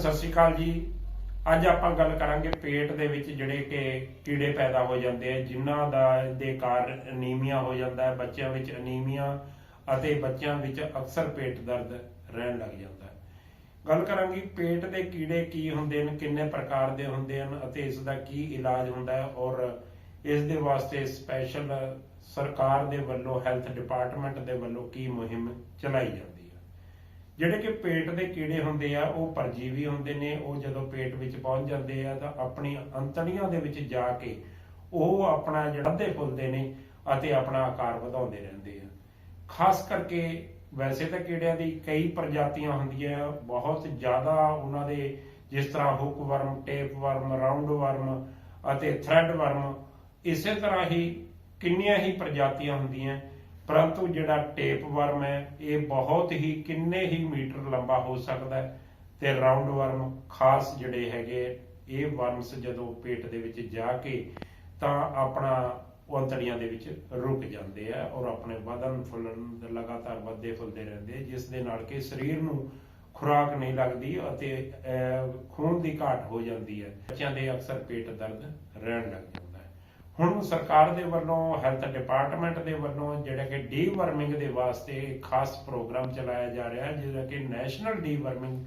ਸਤਿ ਸ਼੍ਰੀ ਅਕਾਲ ਜੀ। ਅੱਜ ਆਪਾਂ ਗੱਲ ਕਰਾਂਗੇ ਪੇਟ ਦੇ ਵਿੱਚ ਜਿਹੜੇ ਕਿ ਕੀੜੇ ਪੈਦਾ ਹੋ ਜਾਂਦੇ ਆ, ਜਿਨ੍ਹਾਂ ਦਾ ਦੇ ਕਾਰਨ ਅਨੀਮੀਆ ਹੋ ਜਾਂਦਾ ਹੈ, ਬੱਚਿਆਂ ਵਿੱਚ ਅਨੀਮੀਆ ਅਤੇ ਬੱਚਿਆਂ ਵਿੱਚ ਅਕਸਰ ਪੇਟ ਦਰਦ ਰਹਿਣ ਲੱਗ ਜਾਂਦਾ ਹੈ। ਗੱਲ ਕਰਾਂਗੇ ਪੇਟ ਦੇ ਕੀੜੇ ਕੀ ਹੁੰਦੇ ਨੇ ਕਿੰਨੇ ਪ੍ਰਕਾਰ ਦੇ ਹੁੰਦੇ ਹਨ ਅਤੇ ਇਸ ਦਾ ਕੀ ਇਲਾਜ ਹੁੰਦਾ ਹੈ ਔਰ ਇਸ ਦੇ ਵਾਸਤੇ ਸਪੈਸ਼ਲ ਸਰਕਾਰ ਦੇ ਵੱਲੋਂ, ਹੈਲਥ ਡਿਪਾਰਟਮੈਂਟ ਦੇ ਵੱਲੋਂ ਕੀ ਮੁਹਿੰਮ ਚਲਾਈ ਜਾਂਦੀ ਹੈ। ਜਿਹੜੇ ਕਿ ਪੇਟ ਦੇ ਕੀੜੇ ਹੁੰਦੇ ਆ, ਉਹ ਪਰਜੀਵੀ ਹੁੰਦੇ ਨੇ, ਉਹ ਜਦੋਂ ਪੇਟ ਵਿੱਚ ਪਹੁੰਚ ਜਾਂਦੇ ਆ, ਤਾਂ ਆਪਣੀ ਅੰਤੜੀਆਂ ਦੇ ਵਿੱਚ ਜਾ ਕੇ ਉਹ ਆਪਣਾ ਜਿਹੜਾ ਫੁੱਲਦੇ ਨੇ ਅਤੇ ਆਪਣਾ ਆਕਾਰ ਵਧਾਉਂਦੇ ਰਹਿੰਦੇ ਆ। ਖਾਸ ਕਰਕੇ ਵੈਸੇ ਤਾਂ ਕੀੜਿਆਂ ਦੀ ਕਈ ਪ੍ਰਜਾਤੀਆਂ ਹੁੰਦੀਆਂ ਬਹੁਤ ਜ਼ਿਆਦਾ ਉਹਨਾਂ ਦੇ ਜਿਸ ਤਰ੍ਹਾਂ hook worm tape worm round worm ਅਤੇ ਥ੍ਰੈਡ ਵਰਮ ਇਸੇ ਤਰ੍ਹਾਂ ਹੀ ਕਿੰਨੀਆਂ ਹੀ ਪ੍ਰਜਾਤੀਆਂ ਹੁੰਦੀਆਂ। ਪਰੰਤੂ ਜਿਹੜਾ ਟੇਪ ਵਰਮ ਹੈ ਇਹ ਬਹੁਤ ਹੀ ਕਿੰਨੇ ਹੀ ਮੀਟਰ ਲੰਬਾ ਹੋ ਸਕਦਾ ਹੈ ਤੇ ਰਾਉਂਡ ਵਰਮ ਖਾਸ ਜਿਹੜੇ ਹੈਗੇ ਇਹ ਵਰਮਸ ਜਦੋਂ ਪੇਟ ਦੇ ਵਿੱਚ ਜਾ ਕੇ ਤਾਂ ਆਪਣਾ ਉਹ ਅੰਤੜੀਆਂ ਦੇ ਵਿੱਚ ਰੁਕ ਜਾਂਦੇ ਆ ਔਰ ਆਪਣੇ ਵਧਨ ਫੁੱਲਣ ਲਗਾਤਾਰ ਵੱਧਦੇ ਫੁੱਲਦੇ ਰਹਿੰਦੇ ਆ, ਜਿਸ ਦੇ ਨਾਲ ਕਿ ਸਰੀਰ ਨੂੰ ਖੁਰਾਕ ਨਹੀਂ ਲੱਗਦੀ ਅਤੇ ਅਹ, ਖੂਨ ਦੀ ਘਾਟ ਹੋ ਜਾਂਦੀ ਹੈ। ਬੱਚਿਆਂ ਦੇ ਅਕਸਰ ਪੇਟ ਦਰਦ ਰਹਿਣ ਲੱਗ ਹੁਣ ਸਰਕਾਰ ਦੇ ਵੱਲੋਂ ਹੈਲਥ ਡਿਪਾਰਟਮੈਂਟ ਦੇ ਵੱਲੋਂ ਜਿਹੜਾ ਕਿ ਡੀਵਰਮਿੰਗ ਦੇ ਵਾਸਤੇ ਖਾਸ ਪ੍ਰੋਗਰਾਮ ਚਲਾਇਆ ਜਾ ਰਿਹਾ ਹੈ, ਜਿਹੜਾ ਕਿ ਨੈਸ਼ਨਲ ਡੀਵਰਮਿੰਗ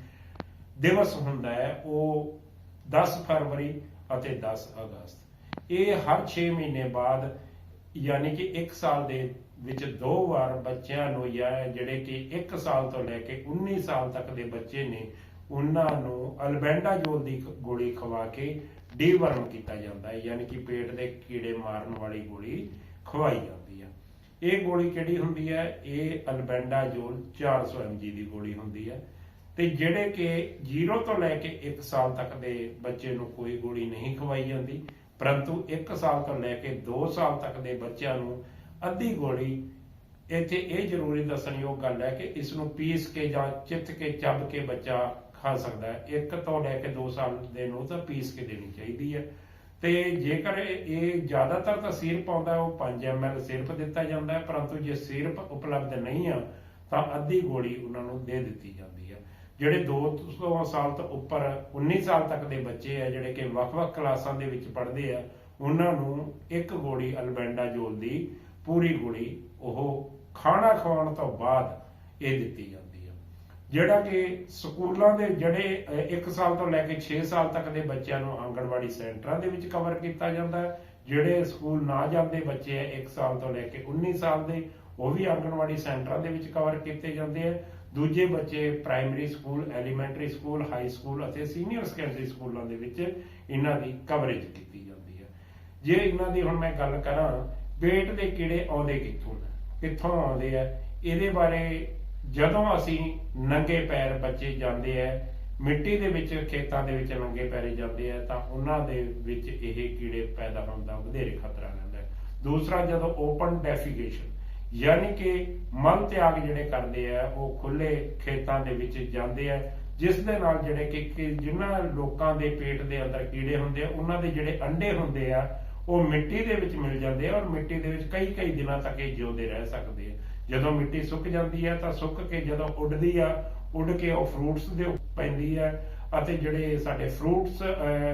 ਦਿਵਸ ਹੁੰਦਾ ਹੈ, ਉਹ 10 ਫਰਵਰੀ ਅਤੇ 10 ਅਗਸਤ। ਇਹ ਹਰ 6 ਮਹੀਨੇ ਬਾਅਦ ਯਾਨੀ ਕਿ 1 ਸਾਲ ਦੇ ਵਿੱਚ ਦੋ ਵਾਰ ਬੱਚਿਆਂ ਨੂੰ ਜਾਂ ਜਿਹੜੇ ਕਿ 1 ਸਾਲ ਤੋਂ ਲੈ ਕੇ 19 ਸਾਲ ਤੱਕ ਦੇ ਬੱਚੇ ਨੇ, ਉਹਨਾਂ ਨੂੰ ਅਲਬੈਂਡਾਜੋਲ ਦੀ ਗੋਲੀ ਖਵਾ ਕੇ ਡੀਵਰਮ ਕੀਤਾ ਜਾਂਦਾ ਹੈ, ਯਾਨੀ ਕਿ ਪੇਟ ਦੇ ਕੀੜੇ ਮਾਰਨ ਵਾਲੀ ਗੋਲੀ ਖਵਾਈ ਜਾਂਦੀ ਹੈ। ਇਹ ਗੋਲੀ ਕਿਹੜੀ ਹੁੰਦੀ ਹੈ? ਇਹ ਅਲਬੈਂਡਾਜੋਲ 400 mg ਦੀ ਗੋਲੀ ਹੁੰਦੀ ਹੈ। ਤੇ ਜਿਹੜੇ ਕਿ 0 ਤੋਂ ਲੈ ਕੇ 1 ਸਾਲ ਤੱਕ ਦੇ ਬੱਚੇ ਨੂੰ ਕੋਈ ਗੋਲੀ ਨਹੀਂ ਖਵਾਈ ਜਾਂਦੀ, ਪਰੰਤੂ 1 ਸਾਲ ਤੋਂ ਲੈ ਕੇ 2 ਸਾਲ ਤੱਕ ਦੇ ਬੱਚਿਆਂ ਨੂੰ ਅੱਧੀ ਗੋਲੀ, ਇੱਥੇ ਇਹ ਜ਼ਰੂਰੀ ਦੱਸਣਯੋਗ ਗੱਲ ਹੈ ਕਿ ਇਸ ਨੂੰ ਪੀਸ ਕੇ ਜਾਂ ਚਿੱਤ ਕੇ, ਚੱਬ ਕੇ ਬੱਚਾ ਖਾ ਸਕਦਾ ਹੈ। 1 ਤੋਂ ਲੈ ਕੇ 2 ਸਾਲ ਦੇ ਨੂੰ ਤਾਂ ਪੀਸ ਕੇ ਦੇਣੀ ਚਾਹੀਦੀ ਹੈ। ਤੇ ਜੇਕਰ ਇਹ ਜ਼ਿਆਦਾਤਰ ਤਾਂ ਸਿਰਪ ਆਉਂਦਾ, ਉਹ 5 ml ਸਿਰਪ ਦਿੱਤਾ ਜਾਂਦਾ ਹੈ, ਪਰੰਤੂ ਜੇ ਸਿਰਪ ਉਪਲਬਧ ਨਹੀਂ ਆ, ਤਾਂ ਅੱਧੀ ਗੋਲੀ ਉਹਨਾਂ ਨੂੰ ਦੇ ਦਿੱਤੀ ਜਾਂਦੀ ਹੈ। ਜਿਹੜੇ 200 ਸਾਲ ਤੋਂ ਉੱਪਰ 19 ਸਾਲ ਤੱਕ ਦੇ ਬੱਚੇ ਆ, ਜਿਹੜੇ ਕਿ ਵੱਖ-ਵੱਖ ਕਲਾਸਾਂ ਦੇ ਵਿੱਚ ਪੜ੍ਹਦੇ ਆ, ਉਹਨਾਂ ਨੂੰ ਇੱਕ ਗੋਲੀ ਅਲਬੈਂਡਾਜੋਲ ਦੀ ਪੂਰੀ ਗੋਲੀ ਉਹ ਖਾਣਾ ਖਾਣ ਤੋਂ ਬਾਅਦ ਇਹ ਦਿੱਤੀ ਜਾਂਦੀ ਜਿਹੜਾ ਕਿ ਸਕੂਲਾਂ ਦੇ ਜਿਹੜੇ 1 ਸਾਲ ਤੋਂ ਲੈ ਕੇ 6 ਸਾਲ ਤੱਕ ਦੇ ਬੱਚਿਆਂ ਨੂੰ ਆਂਗਣਵਾੜੀ ਸੈਂਟਰਾਂ ਦੇ ਵਿੱਚ ਕਵਰ ਕੀਤਾ ਜਾਂਦਾ ਜਿਹੜੇ ਸਕੂਲ ਨਾ ਜਾਂਦੇ ਬੱਚੇ ਆ 1 ਸਾਲ ਤੋਂ ਲੈ ਕੇ 19 ਸਾਲ ਦੇ, ਉਹ ਵੀ ਆਂਗਣਵਾੜੀ ਸੈਂਟਰਾਂ ਦੇ ਵਿੱਚ ਕਵਰ ਕੀਤੇ ਜਾਂਦੇ ਆ ਦੂਜੇ ਬੱਚੇ primary school elementary school high school ਅਤੇ ਸੀਨੀਅਰ ਸੈਕੰਡਰੀ ਸਕੂਲਾਂ ਦੇ ਵਿੱਚ ਇਹਨਾਂ ਦੀ ਕਵਰੇਜ ਕੀਤੀ ਜਾਂਦੀ ਹੈ। ਜੇ ਇਹਨਾਂ ਦੀ ਹੁਣ ਮੈਂ ਗੱਲ ਕਰਾਂ ਪੇਟ ਦੇ ਕੀੜੇ ਆਉਂਦੇ ਕਿੱਥੋਂ ਨੇ? ਕਿੱਥੋਂ ਆਉਂਦੇ ਆ ਇਹਦੇ ਬਾਰੇ ਜਦੋਂ ਅਸੀਂ ਨੰਗੇ ਪੈਰ ਬੱਚੇ ਜਾਂਦੇ ਆ ਮਿੱਟੀ ਦੇ ਵਿੱਚ, ਖੇਤਾਂ ਦੇ ਵਿੱਚ ਨੰਗੇ ਪੈਰੇ ਜਾਂਦੇ ਆ ਤਾਂ ਉਹਨਾਂ ਦੇ ਵਿੱਚ ਇਹ ਕੀੜੇ ਪੈਦਾ ਹੋਣ ਦਾ ਵਧੇਰੇ ਖਤਰਾ ਰਹਿੰਦਾ ਹੈ ਦੂਸਰਾ, ਜਦੋਂ ਓਪਨ ਡੈਫੀਕੇਸ਼ਨ ਯਾਨੀ ਕਿ ਮਲ ਤਿਆਗ ਜਿਹੜੇ ਕਰਦੇ ਆ ਉਹ ਖੁੱਲੇ ਖੇਤਾਂ ਦੇ ਵਿੱਚ ਜਾਂਦੇ ਆ ਜਿਸ ਦੇ ਨਾਲ ਜਿਹੜੇ ਕਿ ਕਿ ਜਿਨ੍ਹਾਂ ਲੋਕਾਂ ਦੇ ਪੇਟ ਦੇ ਅੰਦਰ ਕੀੜੇ ਹੁੰਦੇ ਆ ਉਹਨਾਂ ਦੇ ਜਿਹੜੇ ਅੰਡੇ ਹੁੰਦੇ ਆ, ਉਹ ਮਿੱਟੀ ਦੇ ਵਿੱਚ ਮਿਲ ਜਾਂਦੇ ਆ ਔਰ ਮਿੱਟੀ ਦੇ ਵਿੱਚ ਕਈ ਕਈ ਦਿਨਾਂ ਤੱਕ ਇਹ ਜਿਉਂਦੇ ਰਹਿ ਸਕਦੇ ਆ। ਜਦੋਂ ਮਿੱਟੀ ਸੁੱਕ ਜਾਂਦੀ ਹੈ ਤਾਂ ਸੁੱਕ ਕੇ ਜਦੋਂ ਉੱਡਦੀ ਆ, ਉੱਡ ਕੇ ਉਹ ਫਰੂਟਸ ਦੇ ਪੈਂਦੀ ਹੈ ਅਤੇ ਜਿਹੜੇ ਸਾਡੇ ਫਰੂਟਸ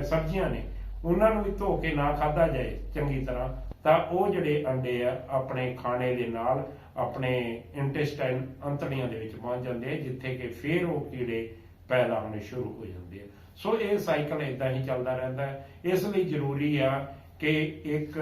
ਸਬਜ਼ੀਆਂ ਨੇ, ਉਹਨਾਂ ਨੂੰ ਵੀ ਧੋ ਕੇ ਨਾ ਖਾਦਾ ਜਾਏ ਚੰਗੀ ਤਰ੍ਹਾਂ, ਤਾਂ ਉਹ ਜਿਹੜੇ ਅੰਡੇ ਆ, ਆਪਣੇ ਖਾਣੇ ਦੇ ਨਾਲ ਆਪਣੇ ਇੰਟੈਸਟਾਈਨ ਅੰਤੜੀਆਂ ਦੇ ਵਿੱਚ ਪਹੁੰਚ ਜਾਂਦੇ ਆ, ਜਿੱਥੇ ਕਿ ਫੇਰ ਉਹ ਕੀੜੇ ਪੈਦਾ ਹੋਣੇ ਸ਼ੁਰੂ ਹੋ ਜਾਂਦੇ ਆ। ਸੋ ਇਹ ਸਾਈਕਲ ਇਦਾਂ ਹੀ ਚੱਲਦਾ ਰਹਿੰਦਾ ਹੈ। ਇਸ ਲਈ ਜ਼ਰੂਰੀ ਆ ਕਿ ਇੱਕ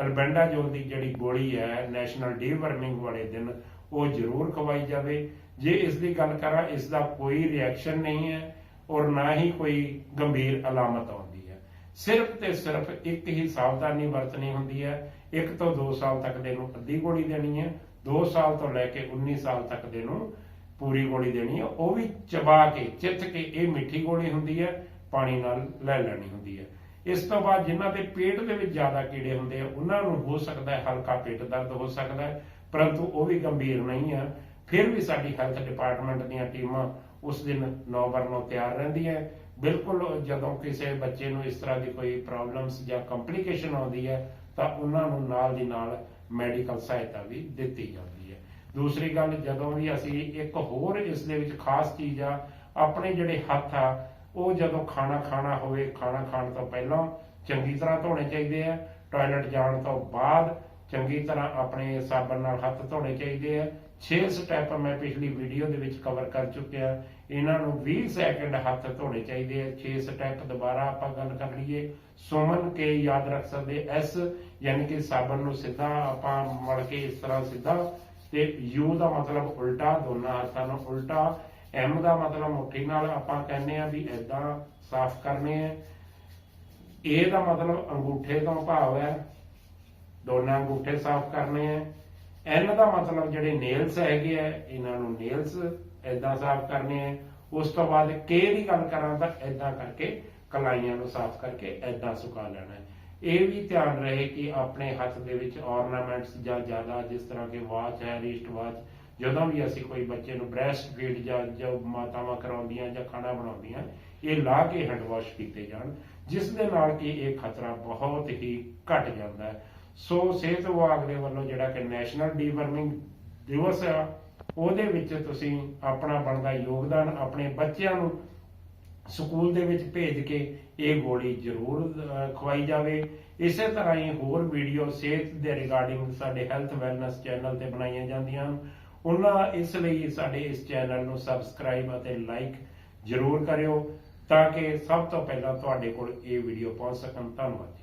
ਅਲਬੈਂਡਾਜੋਲ ਦੀ ਜਿਹੜੀ ਗੋਲੀ ਹੈ ਨੈਸ਼ਨਲ ਡੀਵਰਮਿੰਗ ਵਾਲੇ ਦਿਨ, ਉਹ ਜ਼ਰੂਰ ਖਵਾਈ ਜਾਵੇ। ਜੇ ਇਸ ਦੀ ਗੱਲ ਕਰਾਂ, ਇਸ ਦਾ ਕੋਈ ਰਿਐਕਸ਼ਨ ਨਹੀਂ ਹੈ ਔਰ ਨਾ ਹੀ ਕੋਈ ਗੰਭੀਰ ਅਲਾਮਤ ਆਉਂਦੀ ਹੈ। ਸਿਰਫ ਤੇ ਸਿਰਫ ਇੱਕ ਹੀ ਸਾਵਧਾਨੀ ਵਰਤਣੀ ਹੁੰਦੀ ਹੈ। ਇੱਕ ਤੋਂ 2 ਸਾਲ ਤੱਕ ਦੇ ਨੂੰ ਅੱਧੀ ਗੋਲੀ ਦੇਣੀ ਹੈ। 2 ਸਾਲ ਤੋਂ ਲੈ ਕੇ 19 ਸਾਲ ਤੱਕ ਦੇ ਨੂੰ ਪੂਰੀ ਗੋਲੀ ਦੇਣੀ ਹੈ। ਉਹ ਵੀ ਚਬਾ ਕੇ, ਚਿੱਥ ਕੇ ਇਹ ਮਿੱਠੀ ਗੋਲੀ ਹੁੰਦੀ ਹੈ, ਪਾਣੀ ਨਾਲ ਲੈ ਲੈਣੀ ਹੁੰਦੀ ਹੈ। ਇਸ ਤੋਂ ਬਾਅਦ ਜਿਨ੍ਹਾਂ ਦੇ ਪੇਟ ਦੇ ਵਿੱਚ ਜ਼ਿਆਦਾ ਕੀੜੇ ਹੁੰਦੇ ਆ, ਉਹਨਾਂ ਨੂੰ ਹੋ ਸਕਦਾ ਹੈ ਹਲਕਾ ਪੇਟ ਦਰਦ ਹੋ ਸਕਦਾ ਹੈ, ਪਰੰਤੂ ਉਹ ਵੀ ਗੰਭੀਰ ਨਹੀਂ ਆ। ਫਿਰ ਵੀ ਸਾਡੀ ਹੈਲਥ ਡਿਪਾਰਟਮੈਂਟ ਦੀਆਂ ਟੀਮਾਂ ਉਸ ਦਿਨ ਨੌ ਬਰਨੋਂ ਤਿਆਰ ਰਹਿੰਦੀਆਂ ਬਿਲਕੁਲ ਜਦੋਂ ਕਿਸੇ ਬੱਚੇ ਨੂੰ ਇਸ ਤਰ੍ਹਾਂ ਦੀ ਕੋਈ ਪ੍ਰੋਬਲਮਸ ਜਾਂ ਕੰਪਲਿਕੇਸ਼ਨ ਆਉਂਦੀ ਹੈ, ਤਾਂ ਉਹਨਾਂ ਨੂੰ ਨਾਲ ਦੀ ਨਾਲ ਮੈਡੀਕਲ ਸਹਾਇਤਾ ਵੀ ਦਿੱਤੀ ਜਾਂਦੀ ਹੈ। ਦੂਸਰੀ ਗੱਲ, ਜਦੋਂ ਵੀ ਅਸੀਂ ਇੱਕ ਹੋਰ ਇਸ ਦੇ ਵਿੱਚ ਖਾਸ ਚੀਜ਼ ਆ, ਆਪਣੇ ਜਿਹੜੇ ਹੱਥ ਆ ਉਹ ਜਦੋਂ ਖਾਣਾ ਖਾਣਾ ਹੋਵੇ, ਖਾਣਾ ਖਾਣ ਤੋਂ ਪਹਿਲਾਂ ਚੰਗੀ ਤਰ੍ਹਾਂ ਧੋਣੇ ਚਾਹੀਦੇ ਆ। ਟਾਇਲਟ ਜਾਣ ਤੋਂ ਬਾਅਦ ਚੰਗੀ ਤਰ੍ਹਾਂ ਆਪਣੇ ਸਾਬਣ ਨਾਲ ਹੱਥ ਧੋਣੇ ਚਾਹੀਦੇ ਆ। 6 ਸਟੈਪ ਮੈਂ ਪਿਛਲੀ ਵੀਡੀਓ ਦੇ ਵਿੱਚ ਕਵਰ ਕਰ ਚੁੱਕਿਆ। ਇਹਨਾਂ ਨੂੰ 20 ਸੈਕਿੰਡ ਹੱਥ ਧੋਣੇ ਚਾਹੀਦੇ ਆ। 6 ਸਟੈਪ ਦੁਬਾਰਾ ਆਪਾਂ ਗੱਲ ਕਰ ਲਈਏ। ਸੁਮਨ ਕੇ ਯਾਦ ਰੱਖ ਸਕਦੇ ਐਸ, ਯਾਨੀ ਕਿ ਸਾਬਣ ਨੂੰ ਸਿੱਧਾ ਆਪਾਂ ਮਲ ਕੇ ਇਸ ਤਰ੍ਹਾਂ ਸਿੱਧਾ ਤੇ ਯੂ ਦਾ ਮਤਲਬ ਉਲਟਾ, ਦੋਨਾਂ ਹੱਥਾਂ ਨੂੰ ਉਲਟਾ ਐਮ ਦਾ ਮਤਲਬ ਮੁੱਠੀ ਨਾਲ ਆਪਾਂ ਕਹਿੰਦੇ ਆ ਵੀ ਐਦਾਂ ਸਾਫ਼ ਕਰਨੇ ਆ। ਇਹ ਦਾ ਮਤਲਬ ਅੰਗੂਠੇ ਤੋਂ ਭਾਵ ਹੈ, ਦੋਨਾਂ ਅੰਗੂਠੇ ਸਾਫ਼ ਕਰਨੇ ਆ। ਐਨ ਦਾ ਮਤਲਬ ਜਿਹੜੇ ਨੇਲਸ ਹੈਗੇ ਆ, ਇਹਨਾਂ ਨੂੰ ਨੇਲਸ ਐਦਾਂ ਸਾਫ਼ ਕਰਨੇ ਆ। ਉਸ ਤੋਂ ਬਾਅਦ ਕੇ ਦੀ ਗੱਲ ਕਰਾਂ ਤਾਂ ਐਦਾਂ ਕਰਕੇ ਕਲਾਈਆਂ ਨੂੰ ਸਾਫ਼ ਕਰਕੇ ਐਦਾਂ ਸੁਕਾ ਲੈਣਾ ਹੈ। ਇਹ ਵੀ ਧਿਆਨ ਰਹੇ ਕਿ ਆਪਣੇ ਹੱਥ ਦੇ ਵਿੱਚ ornaments ਜਾਂ ਜ਼ਿਆਦਾ ਜਿਸ ਤਰ੍ਹਾਂ ਕਿ ਵਾਚ ਹੈ ਰਿਸਟ ਵਾਚ ਜਦੋਂ ਵੀ ਅਸੀਂ ਕੋਈ ਬੱਚੇ ਨੂੰ ਬ੍ਰੈਸਟ ਫੀਡ ਜਾਂ ਜੋ ਮਾਤਾਵਾਂ ਕਰਾਉਂਦੀਆਂ ਜਾਂ ਖਾਣਾ ਬਣਾਉਂਦੀਆਂ, ਇਹ ਲਾ ਕੇ ਹੈਂਡ ਵਾਸ਼ ਕੀਤੇ ਜਾਣ, ਜਿਸ ਦੇ ਨਾਲ ਕਿ ਇਹ ਖਤਰਾ ਬਹੁਤ ਹੀ ਘਟ ਜਾਂਦਾ ਹੈ। ਸੋ ਸਿਹਤ ਵਿਭਾਗ ਦੇ ਵੱਲੋਂ ਜਿਹੜਾ ਕਿ ਨੈਸ਼ਨਲ ਡੀਵਰਮਿੰਗ ਦਿਵਸ ਆ, ਉਹਦੇ ਵਿੱਚ ਤੁਸੀਂ ਆਪਣਾ ਬਣਦਾ ਯੋਗਦਾਨ ਆਪਣੇ ਬੱਚਿਆਂ ਨੂੰ ਸਕੂਲ ਦੇ ਵਿੱਚ ਭੇਜ ਕੇ ਇਹ ਗੋਲੀ ਜ਼ਰੂਰ ਖਵਾਈ ਜਾਵੇ। ਇਸੇ ਤਰ੍ਹਾਂ ਹੀ ਹੋਰ ਵੀਡੀਓ ਸਿਹਤ ਦੇ ਰਿਗਾਰਡਿੰਗ ਸਾਡੇ ਹੈਲਥ ਵੈਲਨੈਸ ਚੈਨਲ ਤੇ ਬਣਾਈਆਂ ਜਾਂਦੀਆਂ ਹਨ। ਉਹਨਾਂ ਇਸ ਲਈ ਸਾਡੇ ਇਸ ਚੈਨਲ ਨੂੰ ਸਬਸਕ੍ਰਾਈਬ ਅਤੇ ਲਾਈਕ ਜ਼ਰੂਰ ਕਰਿਓ ਤਾਂ ਕਿ ਸਭ ਤੋਂ ਪਹਿਲਾਂ ਤੁਹਾਡੇ ਕੋਲ ਇਹ ਵੀਡੀਓ ਪਹੁੰਚ ਸਕਣ। ਧੰਨਵਾਦ